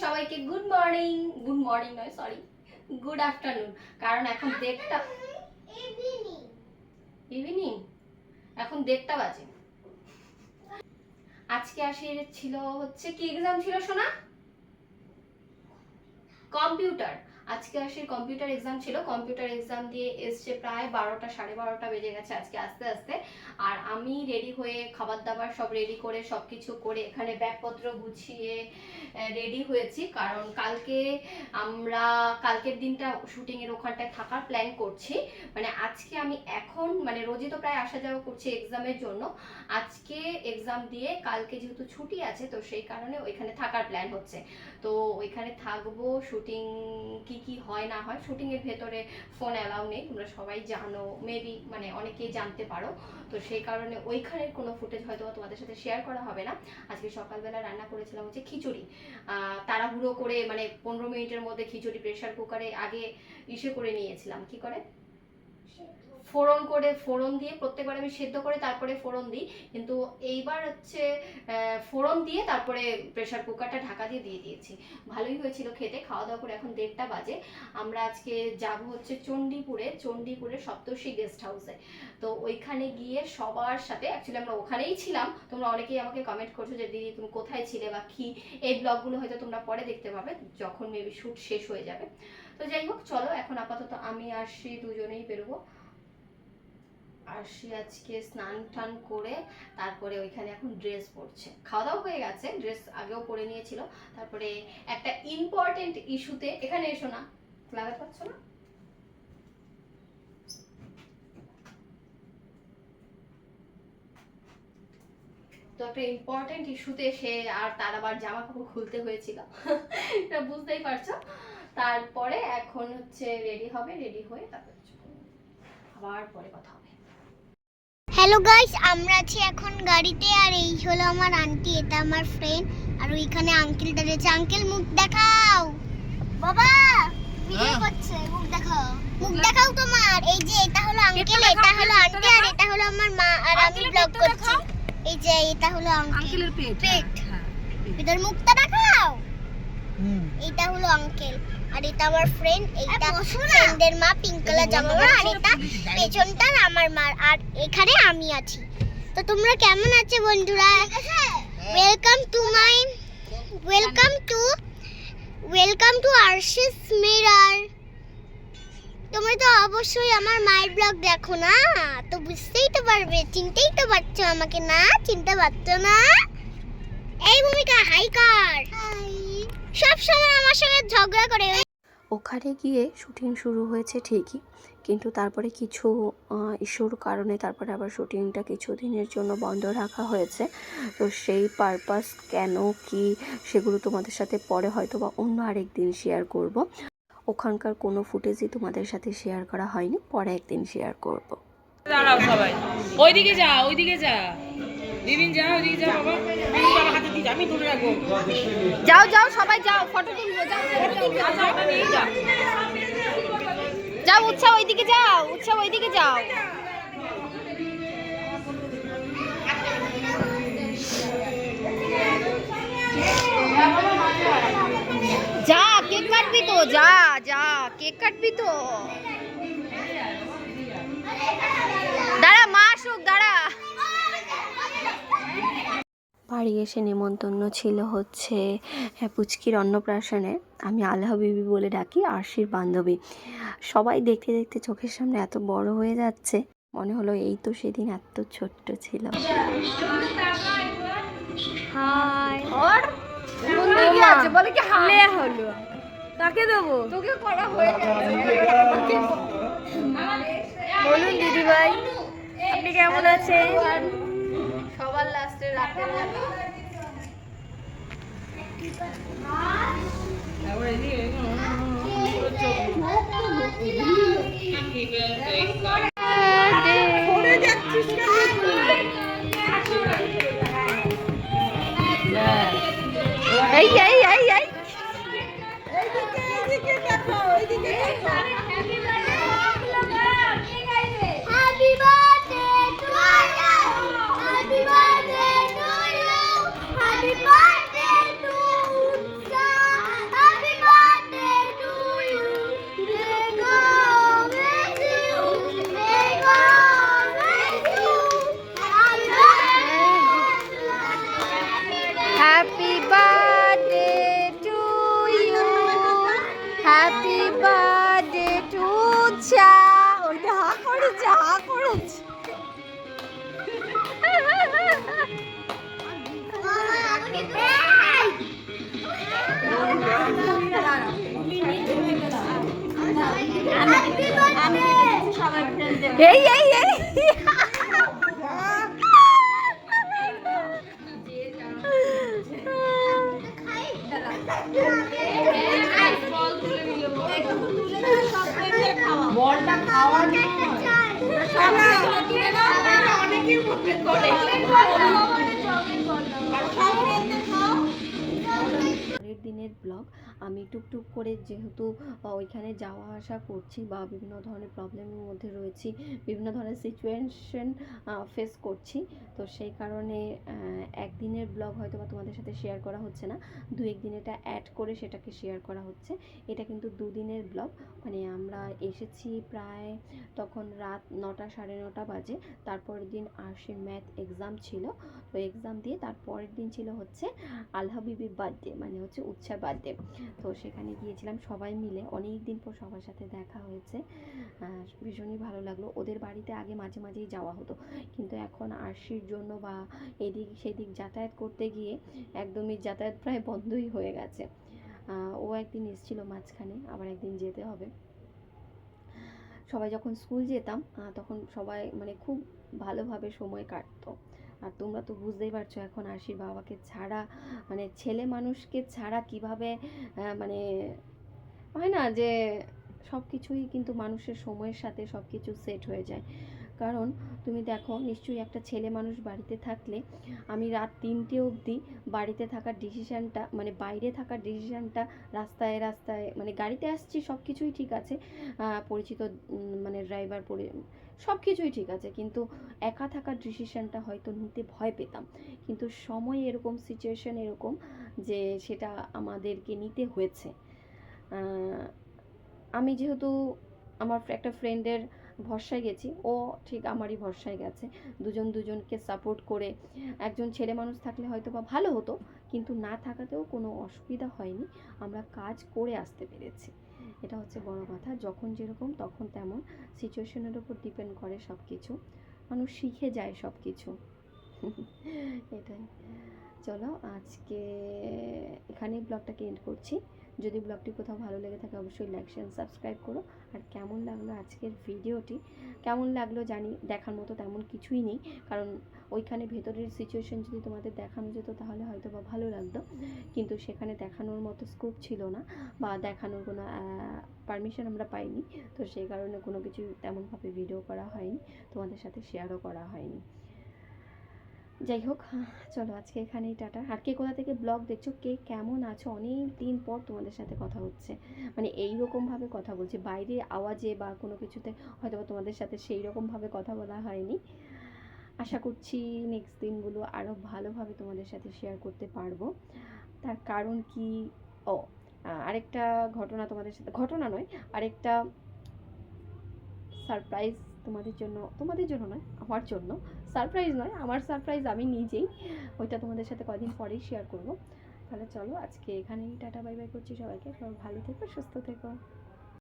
সবাইকে good morning good morning নয় sorry good afternoon কারণ এখন দেড়টা ইভিনিং এখন দেড়টা বাজে। আজকে আসে ছিল হচ্ছে কি এক্সাম ছিল শোনা কম্পিউটার আজকে আসে কম্পিউটার এক্সাম ছিল। কম্পিউটার এক্সাম দিয়ে এসছে প্রায় বারোটা, সাড়ে বারোটা বেজে গেছে আজকে আস্তে আস্তে। আর আমি রেডি হয়ে খাবার দাবার সব রেডি করে সব কিছু করে এখানে ব্যাগপত্র গুছিয়ে রেডি হয়েছি। কারণ কালকে আমরা, কালকের দিনটা শুটিংয়ের ওখানটায় থাকার প্ল্যান করছি। মানে আজকে আমি এখন মানে রোজই তো প্রায় আসা যাওয়া করছি এক্সামের জন্য। আজকে এক্সাম দিয়ে কালকে যেহেতু ছুটি আছে, তো সেই কারণে ওইখানে থাকার প্ল্যান হচ্ছে। তো ওইখানে থাকব শুটিং কি কি হয় না হয় শুটিং এর ভেতরে ফোন অ্যালাউ নেই, তোমরা সবাই জানো মেবি মানে অনেকেই জানতে পারো। তো সেই কারণে ওইখানে কোনো ফুটেজ হয়তো তোমাদের সাথে শেয়ার করা হবে না। আজকে সকালবেলা রান্না করেছিলাম হচ্ছে খিচুড়ি। তাড়াহুড়ো করে মানে পনেরো মিনিটের মধ্যে খিচুড়ি প্রেশার কুকারে আগে ইসে করে নিয়েছিলাম। কি করে? ফোড়ন করে, ফোড়ন দিয়ে প্রত্যেকবার আমি সেদ্ধ করে তারপরে ফোড়ন দিই। কিন্তু এইবার হচ্ছে ফোড়ন দিয়ে তারপরে প্রেশার কুকারটা ঢাকা দিয়ে দিয়ে দিয়েছি। ভালোই হয়েছিল খেতে খাওয়া দাওয়া করে এখন দেড়টা বাজে। আমরা আজকে যাব হচ্ছে চণ্ডীপুরে চণ্ডীপুরে সপ্তর্ষি গেস্ট হাউসে তো ওইখানে গিয়ে সবার সাথে অ্যাকচুয়ালি আমরা ওখানেই ছিলাম। তোমরা অনেকেই আমাকে কমেন্ট করছ যে, দিদি, তুমি কোথায় ছিলে বা কি? এই ব্লগগুলো হয়তো তোমরা পরে দেখতে পাবে, যখন মেবি শ্যুট শেষ হয়ে যাবে। তো যাই হোক, চলো এখন আপাতত আমি আর শ্রী দুজনেই বেরোবো। আর সে আজকে স্নান টান করে তারপরে ওইখানে এখন ড্রেস পরছে। খাওয়া দাওয়া হয়ে গেছে ড্রেস আগেও পরে নিয়েছিল। তারপরে একটা ইম্পর্টেন্ট ইস্যুতে এখানে এসো না। লাগাতে পারছ না? তো একটা ইম্পর্টেন্ট ইস্যুতে সে আর তার আবার জামা কাপড় খুলতে হয়েছিল। এটা বুঝতেই পারছ? তারপরে এখন হচ্ছে রেডি হবে রেডি হয়ে তারপর আবার পরে কথা হ্যালো গাইস আমরা আছি এখন গাড়িতে আর এই হলো আমার আন্টি এটা আমার ফ্রেন্ড আর ওইখানে আঙ্কেল দাঁড়িয়েছে। আঙ্কেল মুখ দেখাও। বাবা ভিডিও হ্যাঁ। করছে মুখ দেখাও। মুখ দেখাও তোমার। এই যে এটা হলো আঙ্কেল এটা হলো আন্টি আর এটা হলো আমার মা আর আমি ব্লগ করছি। এই যে এটা হলো আঙ্কেল আঙ্কেলের পেট পেট। হ্যাঁ, পেট। এটার মুখটা দেখাও। হুম। এটা হলো আঙ্কেল আর এটা আমার ফ্রেন্ড এইটা ফ্রেন্ডের মা পিঙ্ক কালার জামা পরা আর এটা পেছনটা আমার মা আর এখানে আমি আছি। তো তোমরা কেমন আছো বন্ধুরা? Welcome to my welcome to welcome to Arshi's mirror তোমরা তো অবশ্যই আমার মায়ের ব্লগ দেখো না? তো বুঝতেই তো পারবে চিনতেই তো পারছ আমাকে না? চিনতে পারছ না? এই ভূমিকা হাই কর সব সময় আমার সঙ্গে ঝগড়া করে ওখানে গিয়ে শুটিং শুরু হয়েছে ঠিকই কিন্তু তারপরে কিছু ইস্যুর কারণে তারপরে আবার শুটিংটা কিছু দিনের জন্য বন্ধ রাখা হয়েছে। তো সেই পারপাস কেন কি সেগুলো তোমাদের সাথে পরে হয়তো বা অন্য আরেক দিন শেয়ার করব। ওখানকার কোনো ফুটেজই তোমাদের সাথে শেয়ার করা হয়নি পরে একদিন শেয়ার করব। দাঁড়াও সবাই। ওইদিকে যা ওইদিকে যা। বিবিন যা ওইদিকে যা বাবা। বাবা হাতে দিয়ে যা, আমি রাখব। যাও যাও সবাই যাও ফটো তুলবো যাও আচ্ছা যা যাও উৎসাহ ওইদিকে যাও উৎসাহ ওইদিকে যাও। যা কেক কাটবি তো যা যা কেক কাটবি তো। দাঁড়া মা আসুক দাঁড়া। বাড়ি এসে নেমন্তন্ন ছিল হচ্ছে হ্যাঁ, পুচকির অন্নপ্রাশনে। আমি আল্লাহ বিবি বলে ডাকি আরশির বান্ধবী। সবাই দেখতে দেখতে চোখের সামনে এত বড় হয়ে যাচ্ছে মনে হলো এই তো সেদিন এত ছোট্ট ছিল। হাই। ওর বন্ধু কি আছে? বলে কি হালে হলো। কাকে দেবো? তোকে করা হয়ে গেছে। বলুন দিদি ভাই আপনি কেমন আছেন? সবার এই এই এই। বলটা খাওয়া পরের দিনের ব্লগ। আমি টুকটুক করে যেহেতু ওইখানে যাওয়া আসা করছি বা বিভিন্ন ধরনের প্রবলেমের মধ্যে রয়েছি, বিভিন্ন ধরনের সিচুয়েশন ফেস করছি। তো সেই কারণে একদিনের ব্লগ হয়তো বা তোমাদের সাথে শেয়ার করা হচ্ছে না। দু একদিন এটা অ্যাড করে সেটাকে শেয়ার করা হচ্ছে। এটা কিন্তু দুদিনের ব্লগ। মানে আমরা এসেছি প্রায় তখন রাত নটা, সাড়ে নটা বাজে। তারপরের দিন আরশির ম্যাথ এক্সাম ছিল। তো এক্সাম দিয়ে তারপরের দিন ছিল হচ্ছে আলহা বিবির বার্থডে মানে হচ্ছে উৎসার বার্থডে তো সেখানে গিয়েছিলাম সবাই মিলে। অনেক দিন পর সবার সাথে দেখা হয়েছে। ভীষণই ভালো লাগল। ওদের বাড়িতে আগে মাঝে মাঝেই যাওয়া হতো। কিন্তু এখন আরশির জন্য বা এদিক সেদিক যাতায়াত করতে গিয়ে একদমই যাতায়াত প্রায় বন্ধই হয়ে গেছে। ও একদিন এসেছিল মাঝখানে, আবার একদিন যেতে হবে। সবাই যখন স্কুল যেতাম তখন সবাই মানে খুব ভালোভাবে সময় কাটতো। আর তোমরা তো বুঝতেই পারছ এখন আশির বাবাকে ছাড়া মানে ছেলে মানুষকে ছাড়া কীভাবে মানে হয় না যে সব কিছুই কিন্তু মানুষের সময়ের সাথে সব কিছু সেট হয়ে যায়। কারণ তুমি দেখো নিশ্চয়ই একটা ছেলে মানুষ বাড়িতে থাকলে আমি রাত তিনটে অবধি বাড়িতে থাকার ডিসিশানটা মানে বাইরে থাকার ডিসিশানটা রাস্তায় রাস্তায় মানে গাড়িতে আসছি সব কিছুই ঠিক আছে। পরিচিত মানে ড্রাইভার পরি সব কিছুই ঠিক আছে, কিন্তু একা থাকার ডিসিশানটা হয়তো নিতে ভয় পেতাম। কিন্তু সময় এরকম সিচুয়েশন এরকম যে সেটা আমাদেরকে নিতে হয়েছে। আমি যেহেতু আমার একটা ফ্রেন্ডের ভরসায় গেছি, ও ঠিক আমারই ভরসায় গেছে। দুজন দুজনকে সাপোর্ট করে একজন ছেলে মানুষ থাকলে হয়তো বা ভালো হতো, কিন্তু না থাকাতেও কোনো অসুবিধা হয়নি। আমরা কাজ করে আসতে পেরেছি। এটা হচ্ছে বড় কথা। যখন যেরকম, তখন তেমন। সিচুয়েশনের উপর ডিপেন্ড করে সব কিছু মানুষ শিখে যায় সব কিছু এটাই। চলো আজকে এখানেই ব্লগটাকে এন্ড করছি। যদি ব্লগটি কোথাও ভালো লেগে থাকে অবশ্যই লাইক শেয়ার সাবস্ক্রাইব করো। আর কেমন লাগল আজকের ভিডিওটি? কেমন লাগল জানি দেখার মতো তেমন কিছুই নেই। কারণ ওইখানে ভেতরের সিচুয়েশন যদি তোমাদের দেখানো যেত তাহলে হয়তো বা ভালো লাগতো। কিন্তু সেখানে দেখানোর মতো স্কোপ ছিল না বা দেখানোর কোনো পারমিশন আমরা পাইনি। তো সেই কারণে কোনো কিছু তেমনভাবে ভিডিও করা হয়নি। তোমাদের সাথে শেয়ারও করা হয়নি। যাই হোক চলো আজকে এখানেই টাটা। আর কে কোথা থেকে ব্লগ দেখছ, কে কেমন আছো, অনেক দিন পর তোমাদের সাথে কথা হচ্ছে। মানে এই রকমভাবে কথা বলছি বাইরে আওয়াজে বা কোনো কিছুতে হয়তো তোমাদের সাথে সেই রকমভাবে কথা বলা হয়নি। আশা করছি নেক্সট দিনগুলো আরও ভালোভাবে তোমাদের সাথে শেয়ার করতে পারব। তার কারণ কি? ও, আরেকটা ঘটনা তোমাদের সাথে, ঘটনা নয়, আরেকটা সারপ্রাইজ তোমাদের জন্য তোমাদের জন্য নয়, আমার জন্য। সারপ্রাইজ নয়, আমার সারপ্রাইজ আমি নিজেই ওইটা তোমাদের সাথে কদিন পরেই শেয়ার করব। তাহলে চলো আজকে এখানেই, টাটা বাই বাই করছি সবাইকে। সবাই ভালো থেকো, সুস্থ থেকো।